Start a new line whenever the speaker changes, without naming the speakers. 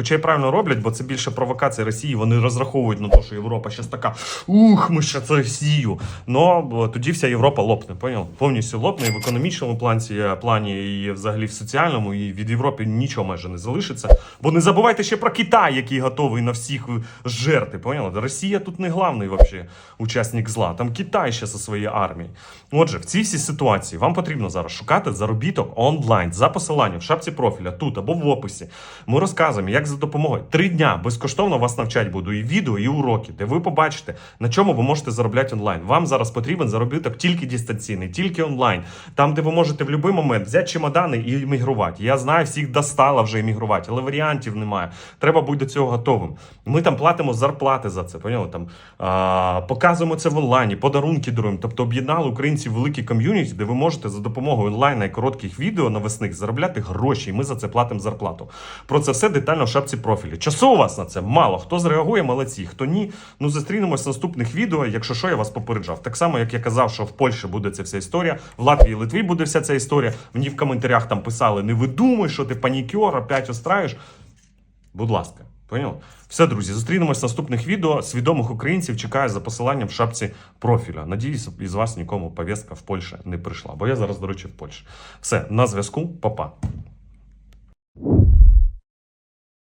Хоча й правильно роблять, бо це більше провокація Росії. Вони розраховують на те, що Європа зараз така ух, ми ще це Росію. Но е, тоді вся Європа лопне, поняв? Повністю лопне і в економічному плані, плані, і взагалі в соціальному, і від Європи нічого майже не залишиться. Бо не забувайте ще про Китай, який готовий на всіх е, жерти. Поняли? Росія тут не главний вообще учасник зла. Там Китай ще зі своєю армією. Отже, в цій всій ситуації вам потрібно зараз шукати заробіток онлайн за посиланням в шапці профіля тут або в описі. Ми розказуємо, як за допомогою три дня безкоштовно вас навчать буду і відео, і уроки, де ви побачите, на чому ви можете заробляти онлайн. Вам зараз потрібен заробіток тільки дистанційний, тільки онлайн. Там, де ви можете в будь-який момент взяти чемодани і емігрувати. Я знаю, всіх достало вже емігрувати, але варіантів немає. Треба бути до цього готовим. Ми там платимо зарплати за це. Поняли? Там а, показуємо це в онлайні, подарунки даруємо. Тобто об'єднали українців великі ком'юніті, де ви можете за допомогою онлайна і коротких відео навесних заробляти гроші, і ми за це платимо зарплату. Про це все детально в шапці профілі. Часу у вас на це мало. Хто зреагує, молодці. Хто ні, ну зустрінемось в наступних відео. Якщо що, я вас попереджав. Так само, як я казав, що в Польщі буде ця вся історія, в Латвії і Литві буде вся ця історія. Мені в коментарях там писали: не видумуй, що ти панікер, опять устраєш. Будь ласка, поняв? Все, друзі, зустрінемось в наступних відео. Свідомих українців чекаю за посиланням в шапці профіля. Надіюсь, із вас нікому повістка в Польщі не прийшла. Бо я зараз, до речі, в Польщі. Все, на зв'язку, Па-па.